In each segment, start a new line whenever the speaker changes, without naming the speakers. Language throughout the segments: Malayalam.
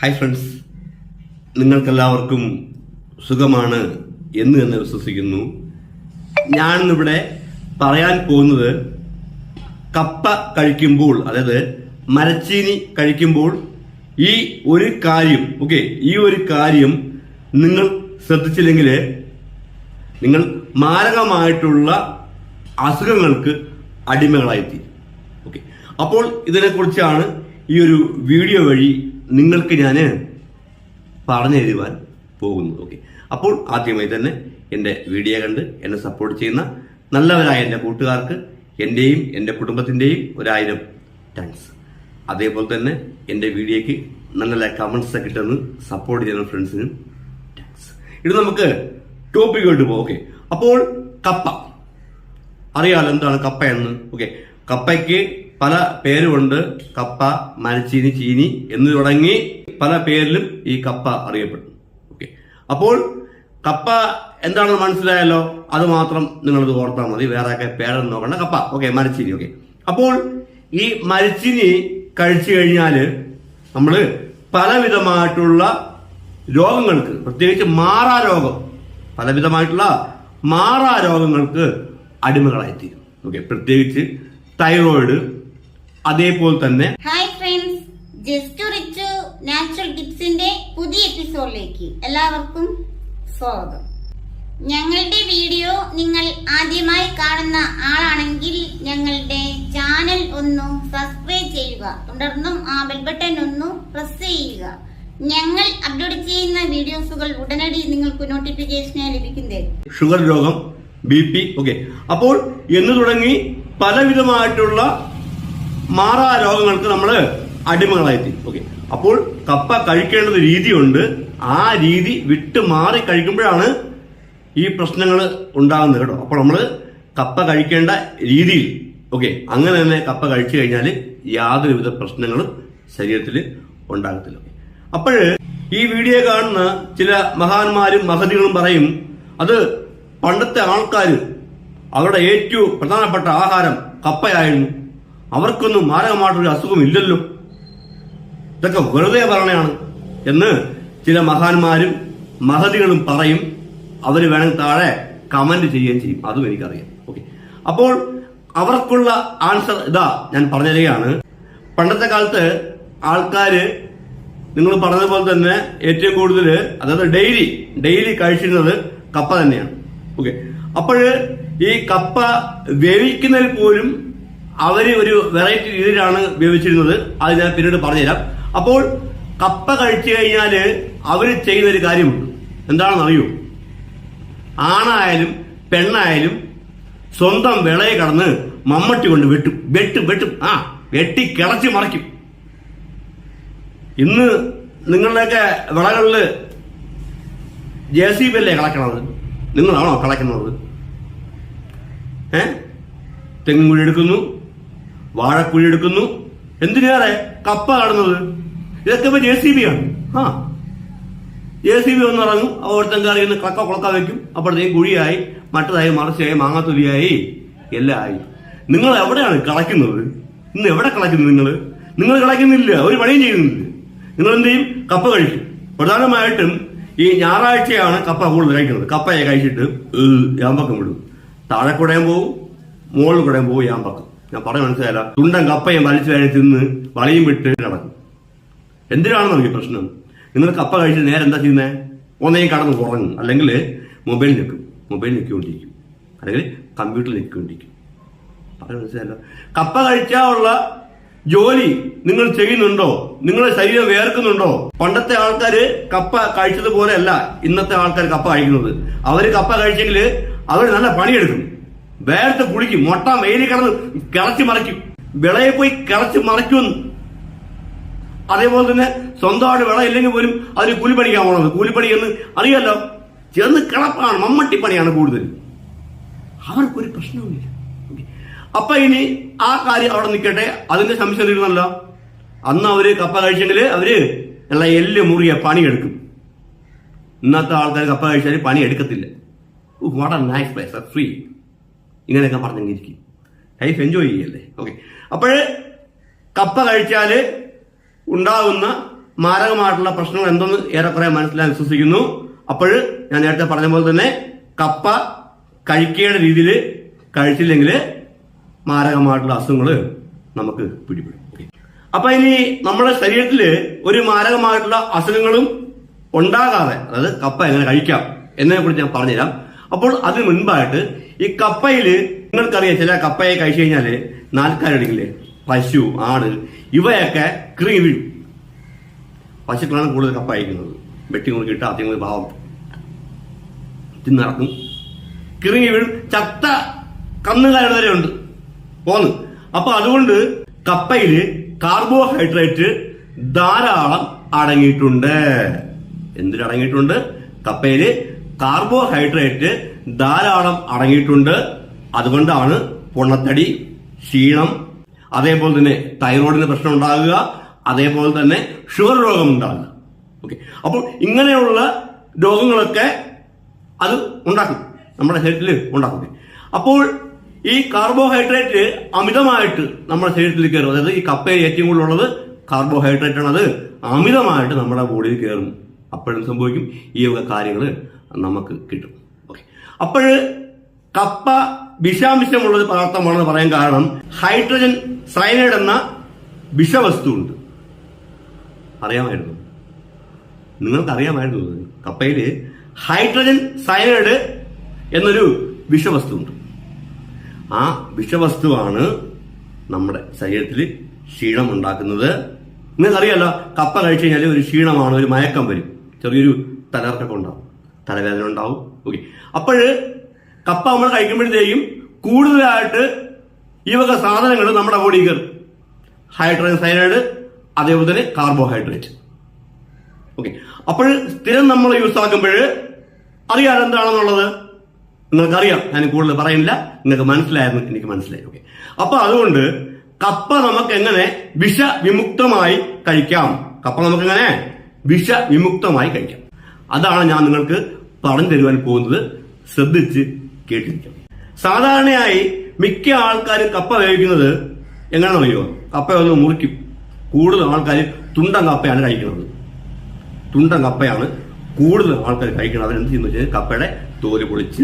ഹായ് ഫ്രണ്ട്സ് നിങ്ങൾക്കെല്ലാവർക്കും സുഖമാണ് എന്ന് തന്നെ വിശ്വസിക്കുന്നു. ഞാനിന്നിവിടെ പറയാൻ പോകുന്നത് കപ്പ കഴിക്കുമ്പോൾ അതായത് മരച്ചീനി കഴിക്കുമ്പോൾ ഈ ഒരു കാര്യം ഓക്കെ ഈ ഒരു കാര്യം നിങ്ങൾ ശ്രദ്ധിച്ചില്ലെങ്കിൽ നിങ്ങൾ മാരകമായിട്ടുള്ള അസുഖങ്ങൾക്ക് അടിമകളായിത്തീരും. ഓക്കെ അപ്പോൾ ഇതിനെക്കുറിച്ചാണ് ഈ ഒരു വീഡിയോ വഴി നിങ്ങൾക്ക് ഞാൻ പറഞ്ഞു തരുവാൻ പോകുന്നു. ഓക്കെ അപ്പോൾ ആദ്യമായി തന്നെ എന്റെ വീഡിയോ കണ്ട് എന്നെ സപ്പോർട്ട് ചെയ്യുന്ന നല്ലവരായ എന്റെ കൂട്ടുകാർക്ക് എന്റെയും എന്റെ കുടുംബത്തിന്റെയും ഒരായിരം താങ്ക്സ് അതേപോലെ തന്നെ എന്റെ വീഡിയോയ്ക്ക് നല്ല നല്ല കമൻസ് ഒക്കെ ഇട്ടെന്ന് സപ്പോർട്ട് ചെയ്യുന്ന ഫ്രണ്ട്സിനും താങ്ക്സ് ഇത് നമുക്ക് ടോപ്പിക്കോട്ട് പോകാം ഓക്കെ അപ്പോൾ കപ്പ. അറിയാലോ എന്താണ് കപ്പ എന്ന്? ഓക്കെ കപ്പയ്ക്ക് പല പേരുമുണ്ട് കപ്പ മരച്ചീനി ചീനി എന്ന് തുടങ്ങി പല പേരിലും ഈ കപ്പ അറിയപ്പെടും ഓക്കെ അപ്പോൾ കപ്പ എന്താണെന്ന് മനസ്സിലായല്ലോ? അത് മാത്രം നിങ്ങളത് ഓർത്താൽ മതി. വേറെ പേരൊന്നും നോക്കണ്ട. കപ്പ. ഓക്കെ മരച്ചീനി. ഓക്കെ അപ്പോൾ ഈ മരച്ചീനി കഴിച്ചു കഴിഞ്ഞാൽ നമ്മൾ പലവിധമായിട്ടുള്ള രോഗങ്ങൾക്ക് പ്രത്യേകിച്ച് മാറാ രോഗം പലവിധമായിട്ടുള്ള മാറാ രോഗങ്ങൾക്ക് അടിമകളായിത്തീരും. ഓക്കെ പ്രത്യേകിച്ച് തൈറോയിഡ് അതേപോലെ തന്നെ
hi friends just rich natural ടിപ്സിന്റെ പുതിയ എപ്പിസോഡിലേക്ക് എല്ലാവർക്കും സ്വാഗതം. ഞങ്ങളുടെ വീഡിയോ നിങ്ങൾ ആദ്യമായി കാണുന്ന ആളാണെങ്കിൽ ഞങ്ങളുടെ ചാനൽ ഒന്ന് സബ്സ്ക്രൈബ് ചെയ്യുക. തുടർന്നും ആ ബെൽ ബട്ടൺ ഒന്ന് പ്രസ് ചെയ്യുക. ഞങ്ങൾ അപ്ലോഡ് ചെയ്യുന്ന വീഡിയോസുകൾ ഉടനടി നിങ്ങൾക്ക് നോട്ടിഫിക്കേഷനായി ലഭിക്കുന്നേ.
ഷുഗർ രോഗം ബി പി ഓക്കെ അപ്പോൾ എന്ന് തുടങ്ങി പലവിധമായിട്ടുള്ള മാറാ രോഗങ്ങൾക്ക് നമ്മൾ അടിമകളായിത്തീരും ഓക്കെ അപ്പോൾ കപ്പ കഴിക്കേണ്ടത് രീതിയുണ്ട്. ആ രീതി വിട്ട് മാറി കഴിക്കുമ്പോഴാണ് ഈ പ്രശ്നങ്ങൾ ഉണ്ടാകുന്നത് കേട്ടോ. അപ്പോൾ നമ്മൾ കപ്പ കഴിക്കേണ്ട രീതിയിൽ ഓക്കെ അങ്ങനെ തന്നെ കപ്പ കഴിച്ചു കഴിഞ്ഞാൽ യാതൊരുവിധ പ്രശ്നങ്ങളും ശരീരത്തിൽ ഉണ്ടാകത്തില്ല. അപ്പോൾ ഈ വീഡിയോ കാണുന്ന ചില മഹാന്മാരും മഹതികളും പറയും അത് പണ്ടത്തെ ആൾക്കാർ അവരുടെ ഏറ്റവും പ്രധാനപ്പെട്ട ആഹാരം കപ്പയായിരുന്നു. അവർക്കൊന്നും മാരകമായിട്ടൊരു അസുഖം ഇല്ലല്ലോ ഇതൊക്കെ വെറുതെ പറയണയാണ് എന്ന് ചില മഹാന്മാരും മഹതികളും പറയും. അവർ വേണമെങ്കിൽ താഴെ കമന്റ് ചെയ്യുകയും ചെയ്യും. അതും എനിക്കറിയാം. ഓക്കെ അപ്പോൾ അവർക്കുള്ള ആൻസർ ഇതാ ഞാൻ പറഞ്ഞു തരികയാണ് പണ്ടത്തെ കാലത്ത് ആൾക്കാര് നിങ്ങൾ പറഞ്ഞതുപോലെ തന്നെ ഏറ്റവും കൂടുതൽ അതായത് ഡെയിലി ഡെയിലി കഴിച്ചിരുന്നത് കപ്പ തന്നെയാണ്. ഓക്കെ അപ്പോഴ് ഈ കപ്പ വേവിക്കുന്നതിൽ പോലും അവർ ഒരു വെറൈറ്റി രീതിയിലാണ് ഉപയോഗിച്ചിരുന്നത്. അത് ഞാൻ പിന്നീട് പറഞ്ഞുതരാം. അപ്പോൾ കപ്പ കഴിച്ചു കഴിഞ്ഞാൽ അവർ ചെയ്യുന്ന ഒരു കാര്യമുണ്ട്. എന്താണെന്ന് അറിയൂ ആണായാലും പെണ്ണായാലും സ്വന്തം വിളയെ കടന്ന് മമ്മട്ടി കൊണ്ട് വെട്ടും. വെട്ടും വെട്ടും. ആ വെട്ടി കിളച്ച് മറിക്കും. ഇന്ന് നിങ്ങളുടെയൊക്കെ വിളകളിൽ ജെ സി ബി അല്ലേ കളക്കണത്? നിങ്ങളാണോ കളക്കുന്നത്? ഏ? തെങ്ങുകുഴി എടുക്കുന്നു. വാഴക്കുഴി എടുക്കുന്നു. എന്തിനേറെ? കപ്പ കാണുന്നത്. ഇതൊക്കെ ഇപ്പൊ ജെ സി ബി ആണ്. ആ. ജെ സി ബി ഒന്ന് ഇറങ്ങും. അവിടുത്തെ അറിയുന്ന കക്ക കുളക്ക വെക്കും. അപ്പോഴത്തേക്കും കുഴിയായി. മറ്റതായി മറച്ചായി മാങ്ങാത്തൊലിയായി എല്ലാം ആയി. നിങ്ങൾ എവിടെയാണ് കളയ്ക്കുന്നത്? ഇന്ന് എവിടെ കളയ്ക്കുന്നു നിങ്ങൾ? നിങ്ങൾ കളയ്ക്കുന്നില്ല. ഒരു പണിയും ചെയ്യുന്നില്ല. നിങ്ങൾ എന്ത് ചെയ്യും? കപ്പ കഴിക്കും. പ്രധാനമായിട്ടും ഈ ഞായറാഴ്ചയാണ് കപ്പ കൂടുതൽ കഴിക്കുന്നത്. കപ്പയെ കഴിച്ചിട്ട് യാമ്പക്കം വിടും. താഴെ കുടയാൻ പോവും. മുകളിൽ കുടയാൻ പോവും. യാമ്പക്കം. ഞാൻ പറഞ്ഞു മനസ്സിലായില്ല. തുണ്ടൻ കപ്പയും വലിച്ചു വാരി തിന്ന് വളയും വിട്ട് നടക്കും എന്തിനാണെന്നോ ഈ പ്രശ്നം? നിങ്ങൾ കപ്പ കഴിച്ച് നേരെ എന്താ ചെയ്യുന്നത് ഒന്നേയും കടന്ന് ഉറങ്ങും. അല്ലെങ്കിൽ മൊബൈൽ നിൽക്കും. മൊബൈൽ നിൽക്കൊണ്ടിരിക്കും. അല്ലെങ്കിൽ കമ്പ്യൂട്ടറിൽ നിൽക്കൊണ്ടിരിക്കും. പറഞ്ഞു മനസ്സിലായല്ലോ. കപ്പ കഴിച്ചാലുള്ള ജോലി നിങ്ങൾ ചെയ്യുന്നുണ്ടോ? നിങ്ങളുടെ ശരീരം വേർക്കുന്നുണ്ടോ? പണ്ടത്തെ ആൾക്കാർ കപ്പ കഴിച്ചതുപോലെയല്ല ഇന്നത്തെ ആൾക്കാർ കപ്പ കഴിക്കുന്നത്. അവർ കപ്പ കഴിച്ചെങ്കിൽ അവർ നല്ല പണിയെടുക്കും. വേർത്ത് കുളിക്കും. മൊട്ട വെയിലിൽ കിടന്ന് കിളച്ച് മറിക്കും. വിളയെ പോയി കിളച്ച് മറിക്കുമെന്ന് അതേപോലെ തന്നെ സ്വന്തമായിട്ട് വിള ഇല്ലെങ്കിൽ പോലും അതിന് കൂലിപ്പണിക്കാൻ പോണത്. കൂലിപ്പണി എന്ന് അറിയാലോ? ചെന്ന് കിളപ്പാണ്. മമ്മട്ടിപ്പണിയാണ് കൂടുതൽ. അവർക്കൊരു പ്രശ്നവുമില്ല. അപ്പൊ ഇനി ആ കാര്യം അവിടെ നിൽക്കട്ടെ. അതിന്റെ സംശയം തീരുന്നല്ലോ. അന്ന് അവർ കപ്പ കഴിച്ചെങ്കിൽ അവർ ഉള്ള എല്ല് മുറിയ പണിയെടുക്കും. ഇന്നത്തെ ആൾക്കാർ കപ്പ കഴിച്ചാൽ പണി എടുക്കത്തില്ല what a nice place free ഇങ്ങനെയൊക്കെ പറഞ്ഞെങ്കിരിക്കും ലൈഫ് എൻജോയ് ചെയ്യല്ലേ? ഓക്കെ അപ്പോൾ കപ്പ കഴിച്ചാൽ ഉണ്ടാകുന്ന മാരകമായിട്ടുള്ള പ്രശ്നങ്ങൾ എന്തെന്ന് ഏറെക്കുറെ മനസ്സിലാൻ വിശ്വസിക്കുന്നു. അപ്പോൾ ഞാൻ നേരത്തെ പറഞ്ഞ പോലെ തന്നെ കപ്പ കഴിക്കേണ്ട രീതിയിൽ കഴിച്ചില്ലെങ്കിൽ മാരകമായിട്ടുള്ള അസുഖങ്ങൾ നമുക്ക് പിടിപെടും. അപ്പൊ ഇനി നമ്മുടെ ശരീരത്തിൽ ഒരു മാരകമായിട്ടുള്ള അസുഖങ്ങളും ഉണ്ടാകാതെ അതായത് കപ്പ എങ്ങനെ കഴിക്കാം എന്നതിനെ കുറിച്ച് ഞാൻ പറഞ്ഞുതരാം. അപ്പോൾ അതിന് മുൻപായിട്ട് ഈ കപ്പയിൽ നിങ്ങൾക്കറിയാം ചില കപ്പയെ കഴിച്ചു കഴിഞ്ഞാൽ നാൽക്കാരടിക്കില്ലേ പശു ആട് ഇവയൊക്കെ കൃങ്ങി വീഴും. പശുക്കളാണ് കൂടുതൽ കപ്പ അയക്കുന്നത് വെട്ടി കൊണ്ട് കിട്ടാത്ത ഭാവം തിന്നിറക്കും കിറങ്ങി വീഴും. ചത്ത കന്നുകാരുടെ വരെ ഉണ്ട്. പോന്ന്. അപ്പൊ അതുകൊണ്ട് കപ്പയിൽ കാർബോഹൈഡ്രേറ്റ് ധാരാളം അടങ്ങിയിട്ടുണ്ട്. എന്തിനടങ്ങിയിട്ടുണ്ട് കപ്പയിൽ കാർബോഹൈഡ്രേറ്റ് ധാരാളം അടങ്ങിയിട്ടുണ്ട്. അതുകൊണ്ടാണ് പൊണ്ണത്തടി ക്ഷീണം അതേപോലെ തന്നെ തൈറോയിഡിന് പ്രശ്നം ഉണ്ടാകുക അതേപോലെ തന്നെ ഷുഗർ രോഗം ഉണ്ടാകുക. ഓക്കെ അപ്പോൾ ഇങ്ങനെയുള്ള രോഗങ്ങളൊക്കെ അത് ഉണ്ടാക്കും. നമ്മുടെ ശരീരത്തിൽ ഉണ്ടാക്കും. അപ്പോൾ ഈ കാർബോഹൈഡ്രേറ്റ് അമിതമായിട്ട് നമ്മുടെ ശരീരത്തിൽ കയറും. അതായത് ഈ കപ്പയിൽ ഏറ്റവും കൂടുതൽ ഉള്ളത് കാർബോഹൈഡ്രേറ്റ് ആണ്. അത് അമിതമായിട്ട് നമ്മുടെ ബോഡിയിൽ കയറും. അപ്പോഴും സംഭവിക്കും. ഈ വക കാര്യങ്ങൾ നമുക്ക് കിട്ടും. അപ്പോൾ കപ്പ വിഷാംശമുള്ള ഒരു പദാർത്ഥമാണെന്ന് പറയാൻ കാരണം ഹൈഡ്രജൻ സയനൈഡ് എന്ന വിഷവസ്തു ഉണ്ട് അറിയാമായിരുന്നു. നിങ്ങൾക്ക് അറിയാമായിരുന്നു കപ്പയിൽ ഹൈഡ്രജൻ സയനൈഡ് എന്നൊരു വിഷവസ്തു ഉണ്ട് ആ വിഷവസ്തുവാണ് നമ്മുടെ ശരീരത്തിൽ ക്ഷീണം ഉണ്ടാക്കുന്നത് നിങ്ങൾക്കറിയാലോ കപ്പ കഴിച്ചു കഴിഞ്ഞാൽ ഒരു ക്ഷീണമാണ് ഒരു മയക്കം വരും. ചെറിയൊരു തലർക്കൊക്കെ ഉണ്ടാവും. തലവേദന ഉണ്ടാവും. അപ്പോഴ് കപ്പ നമ്മൾ കഴിക്കുമ്പോഴത്തേക്കും കൂടുതലായിട്ട് ഈ വക സാധനങ്ങൾ നമ്മുടെ ബോഡി കയറും ഹൈഡ്രജൻ സൈനൈഡ് അതേപോലെ തന്നെ കാർബോഹൈഡ്രേറ്റ് ഓക്കെ അപ്പോൾ സ്ഥിരം നമ്മൾ യൂസ് ആക്കുമ്പോൾ അറിയാതെ എന്താണെന്നുള്ളത് നിങ്ങൾക്കറിയാം. ഞാൻ കൂടുതൽ പറയുന്നില്ല. നിങ്ങൾക്ക് മനസ്സിലായിരുന്നു എനിക്ക് മനസ്സിലായി. ഓക്കെ അപ്പൊ അതുകൊണ്ട് കപ്പ നമുക്ക് എങ്ങനെ വിഷവിമുക്തമായി കഴിക്കാം? കപ്പ നമുക്ക് എങ്ങനെ വിഷവിമുക്തമായി കഴിക്കാം? അതാണ് ഞാൻ നിങ്ങൾക്ക് പറഞ്ഞു തരുവാൻ പോകുന്നത് ശ്രദ്ധിച്ച് കേട്ടിരിക്കാം സാധാരണയായി മിക്ക ആൾക്കാരും കപ്പ വേവിക്കുന്നത് എങ്ങനെയാണെന്നറിയോ കപ്പ ഒന്ന് മുറിക്കും. കൂടുതൽ ആൾക്കാർ തുണ്ടൻ കപ്പയാണ് കഴിക്കുന്നത്. തുണ്ടൻ കപ്പയാണ് കൂടുതൽ ആൾക്കാർ കഴിക്കുന്നത്. അവരെന്ത് ചെയ്യുന്നു വെച്ചാൽ കപ്പയുടെ തോൽ പൊളിച്ച്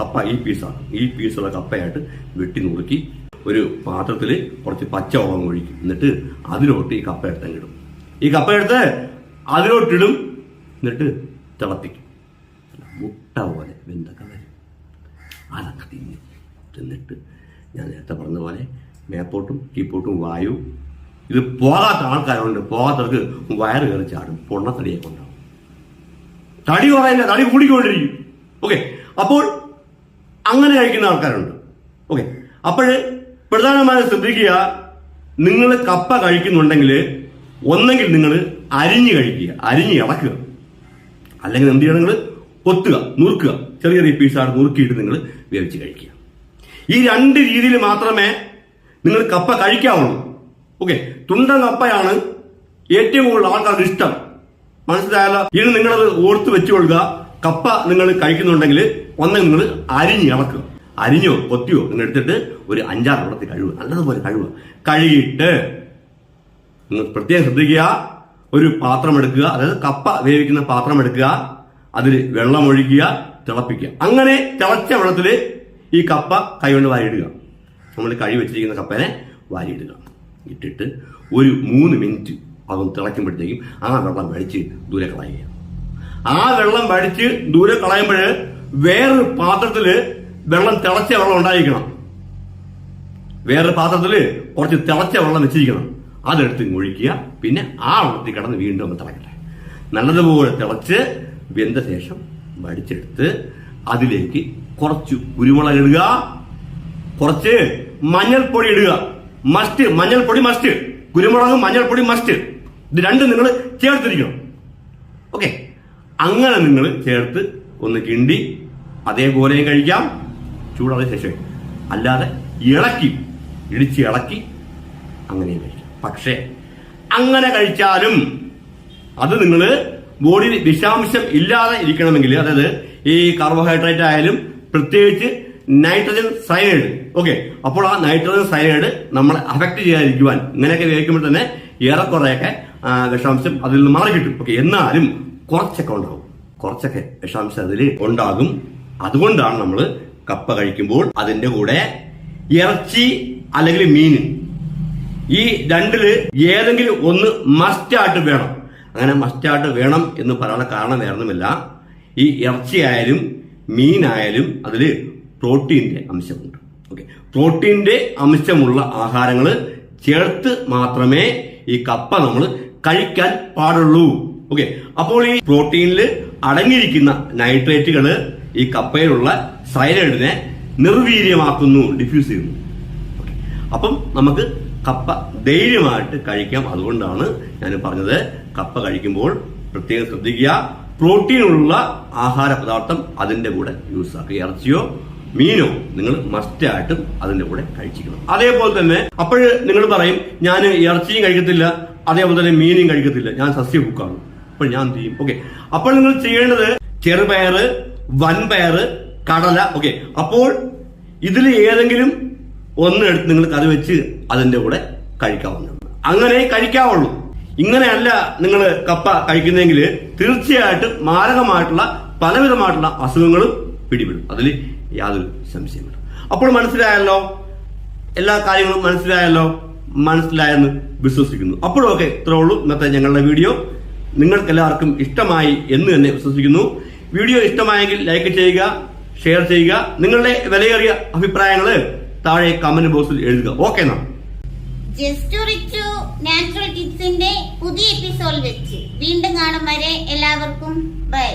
കപ്പ ഈ പീസാണ് ഈ പീസുള്ള കപ്പയായിട്ട് വെട്ടി നുറുക്കി ഒരു പാത്രത്തിൽ കുറച്ച് പച്ചവളം ഒഴിക്കും. എന്നിട്ട് അതിലോട്ട് ഈ കപ്പ എടുത്തങ്ങിടും ഈ കപ്പ എടുത്ത് അതിലോട്ടിടും. എന്നിട്ട് തിളപ്പിക്കും. മുട്ട പോലെ വെന്തൊക്കെ വരും. അതൊക്കെ തിന്ന് തിന്നിട്ട് ഞാൻ നേരത്തെ പറഞ്ഞ പോലെ മേപ്പോട്ടും കീപ്പോട്ടും വായു. ഇത് പോകാത്ത ആൾക്കാരുണ്ട്. പോകാത്തവർക്ക് വയറ് കയറി ചാടും. പൊണ്ണത്തടിയെ കൊണ്ടാവും. തടി കുറയില്ല തടി കൂടിക്കൊണ്ടിരിക്കും. ഓക്കെ അപ്പോൾ അങ്ങനെ കഴിക്കുന്ന ആൾക്കാരുണ്ട്. ഓക്കെ അപ്പോൾ പ്രധാനമായും ശ്രദ്ധിക്കുക നിങ്ങൾ കപ്പ കഴിക്കുന്നുണ്ടെങ്കിൽ ഒന്നെങ്കിൽ നിങ്ങൾ അരിഞ്ഞ് കഴിക്കുക. അരിഞ്ഞ് ഇളക്കുക. അല്ലെങ്കിൽ എന്ത് ചെയ്യണം നിങ്ങൾ? കൊത്തുക നുറുക്കുക. ചെറിയ ചെറിയ പീസാണ് നുറുക്കിയിട്ട് നിങ്ങൾ വേവിച്ച് കഴിക്കുക. ഈ രണ്ട് രീതിയിൽ മാത്രമേ നിങ്ങൾ കപ്പ കഴിക്കാവുള്ളൂ. ഓക്കെ തുണ്ടൻ കപ്പയാണ് ഏറ്റവും കൂടുതൽ ആൾക്കാർക്ക് ഇഷ്ടം. മനസ്സിലായാലോ ഇനി നിങ്ങളത് ഓർത്ത് വെച്ചുകൊള്ളുക. കപ്പ നിങ്ങൾ കഴിക്കുന്നുണ്ടെങ്കിൽ ഒന്ന് നിങ്ങൾ അരിഞ്ഞ് ഇളക്കുക. അരിഞ്ഞോ കൊത്തിയോ നിങ്ങൾ എടുത്തിട്ട് ഒരു അഞ്ചാറ് വെള്ളത്തിൽ കഴുകുക. നല്ലതുപോലെ കഴുകുക. കഴുകിയിട്ട് നിങ്ങൾ പ്രത്യേകം ശ്രദ്ധിക്കുക. ഒരു പാത്രം എടുക്കുക. അതായത് കപ്പ വേവിക്കുന്ന പാത്രം എടുക്കുക. അതിൽ വെള്ളം ഒഴിക്കുക തിളപ്പിക്കുക. അങ്ങനെ തിളച്ച വെള്ളത്തിൽ ഈ കപ്പ കൈകൊണ്ട് വാരിയിടുക. നമ്മൾ കഴി വെച്ചിരിക്കുന്ന കപ്പനെ വാരിയിടുക. ഇട്ടിട്ട് ഒരു മൂന്ന് മിനിറ്റ് അതൊന്ന് തിളയ്ക്കുമ്പോഴത്തേക്കും ആ വെള്ളം വടിച്ച് ദൂരെ കളയുക. ആ വെള്ളം വടിച്ച് ദൂരെ കളയുമ്പോൾ വേറൊരു പാത്രത്തിൽ വെള്ളം തിളച്ച വെള്ളം ഉണ്ടായിരിക്കണം. വേറൊരു പാത്രത്തിൽ കുറച്ച് തിളച്ച വെള്ളം വെച്ചിരിക്കണം. അതെടുത്ത് ഒഴിക്കുക. പിന്നെ ആ വെള്ളത്തിൽ കിടന്ന് വീണ്ടും ഒന്ന് തിളക്കട്ടെ. നല്ലതുപോലെ തിളച്ച് വെന്ത ശേഷം വടിച്ചെടുത്ത് അതിലേക്ക് കുറച്ച് കുരുമുളക് ഇടുക. കുറച്ച് മഞ്ഞൾപ്പൊടി ഇടുക. മസ്റ്റ് മഞ്ഞൾപ്പൊടി മസ്റ്റ് കുരുമുളക് മഞ്ഞൾപ്പൊടി മസ്റ്റ് ഇത് രണ്ടും നിങ്ങൾ ചേർത്തിരിക്കണം. ഓക്കെ അങ്ങനെ നിങ്ങൾ ചേർത്ത് ഒന്ന് കിണ്ടി അതേപോലെ കഴിക്കാം. ചൂടാതെ ശേഷം അല്ലാതെ ഇളക്കി ഇടിച്ച് ഇളക്കി അങ്ങനെയും കഴിക്കാം. പക്ഷേ അങ്ങനെ കഴിച്ചാലും അത് നിങ്ങൾ ബോഡിയിൽ വിഷാംശം ഇല്ലാതെ ഇരിക്കണമെങ്കിൽ അതായത് ഈ കാർബോഹൈഡ്രേറ്റ് ആയാലും പ്രത്യേകിച്ച് നൈട്രജൻ സയനൈഡ് ഓക്കെ അപ്പോൾ ആ നൈട്രജൻ സയനൈഡ് നമ്മളെ അഫക്ട് ചെയ്യാതിരിക്കുവാൻ ഇങ്ങനെയൊക്കെ ഉപയോഗിക്കുമ്പോൾ തന്നെ ഏറെക്കുറെയൊക്കെ വിഷാംശം അതിൽ നിന്ന് മാറി കിട്ടും. ഓക്കെ എന്നാലും കുറച്ചൊക്കെ ഉണ്ടാവും. കുറച്ചൊക്കെ വിഷാംശം അതിൽ ഉണ്ടാകും. അതുകൊണ്ടാണ് നമ്മൾ കപ്പ കഴിക്കുമ്പോൾ അതിന്റെ കൂടെ ഇറച്ചി അല്ലെങ്കിൽ മീൻ. ഈ രണ്ടിൽ ഏതെങ്കിലും ഒന്ന് മസ്റ്റായിട്ട് വേണം. അങ്ങനെ മസ്റ്റായിട്ട് വേണം എന്ന് പറയാനുള്ള കാരണം വേറൊന്നുമില്ല. ഈ ഇറച്ചിയായാലും മീനായാലും അതിൽ പ്രോട്ടീന്റെ അംശമുണ്ട്. ഓക്കെ പ്രോട്ടീന്റെ അംശമുള്ള ആഹാരങ്ങൾ ചേർത്ത് മാത്രമേ ഈ കപ്പ നമ്മൾ കഴിക്കാൻ പാടുള്ളൂ. ഓക്കെ അപ്പോൾ ഈ പ്രോട്ടീനിൽ അടങ്ങിയിരിക്കുന്ന നൈട്രേറ്റുകൾ ഈ കപ്പയിലുള്ള സൈലൈഡിനെ നിർവീര്യമാക്കുന്നു ഡിഫ്യൂസ് ചെയ്യുന്നു. അപ്പം നമുക്ക് കപ്പ ധൈര്യമായിട്ട് കഴിക്കാം. അതുകൊണ്ടാണ് ഞാൻ പറഞ്ഞത് കപ്പ കഴിക്കുമ്പോൾ പ്രത്യേകം ശ്രദ്ധിക്കുക. പ്രോട്ടീനുള്ള ആഹാര പദാർത്ഥം അതിന്റെ കൂടെ യൂസ് ആക്കുക. ഇറച്ചിയോ മീനോ നിങ്ങൾ മസ്റ്റായിട്ടും അതിന്റെ കൂടെ കഴിച്ചിരിക്കണം. അതേപോലെ തന്നെ അപ്പോൾ നിങ്ങൾ പറയും ഞാൻ ഇറച്ചിയും കഴിക്കത്തില്ല അതേപോലെ തന്നെ മീനും കഴിക്കത്തില്ല. ഞാൻ സസ്യബുക്കാണ് അപ്പോൾ ഞാൻ എന്ത് ചെയ്യും? ഓക്കെ അപ്പോൾ നിങ്ങൾ ചെയ്യേണ്ടത് ചെറുപയറ് വൻപയറ് കടല. ഓക്കെ അപ്പോൾ ഇതിൽ ഏതെങ്കിലും ഒന്ന് എടുത്ത് നിങ്ങൾ കറി വെച്ച് അതിന്റെ കൂടെ കഴിക്കാവുന്നതാണ്. അങ്ങനെ കഴിക്കാവുള്ളൂ. ഇങ്ങനെയല്ല നിങ്ങൾ കപ്പ കഴിക്കുന്നെങ്കിൽ തീർച്ചയായിട്ടും മാരകമായിട്ടുള്ള പലവിധമായിട്ടുള്ള അസുഖങ്ങളും പിടിപെടും. അതിൽ യാതൊരു സംശയമില്ല അപ്പോൾ മനസ്സിലായല്ലോ? എല്ലാ കാര്യങ്ങളും മനസ്സിലായല്ലോ? മനസ്സിലായെന്ന് വിശ്വസിക്കുന്നു. അപ്പോഴൊക്കെ ഇത്രേ ഉള്ളൂ ഇന്നത്തെ ഞങ്ങളുടെ വീഡിയോ. നിങ്ങൾക്ക് എല്ലാവർക്കും ഇഷ്ടമായി എന്ന് തന്നെ വിശ്വസിക്കുന്നു. വീഡിയോ ഇഷ്ടമായെങ്കിൽ ലൈക്ക് ചെയ്യുക ഷെയർ ചെയ്യുക. നിങ്ങളുടെ വിലയേറിയ അഭിപ്രായങ്ങൾ താഴെ കമന്റ് ബോക്സിൽ എഴുതുക. ഓക്കെ എന്നാ.
ജസ്റ്റ് ടിപ്സിന്റെ പുതിയ എപ്പിസോഡ് വെച്ച്. വീണ്ടും കാണും വരെ എല്ലാവർക്കും. ബൈ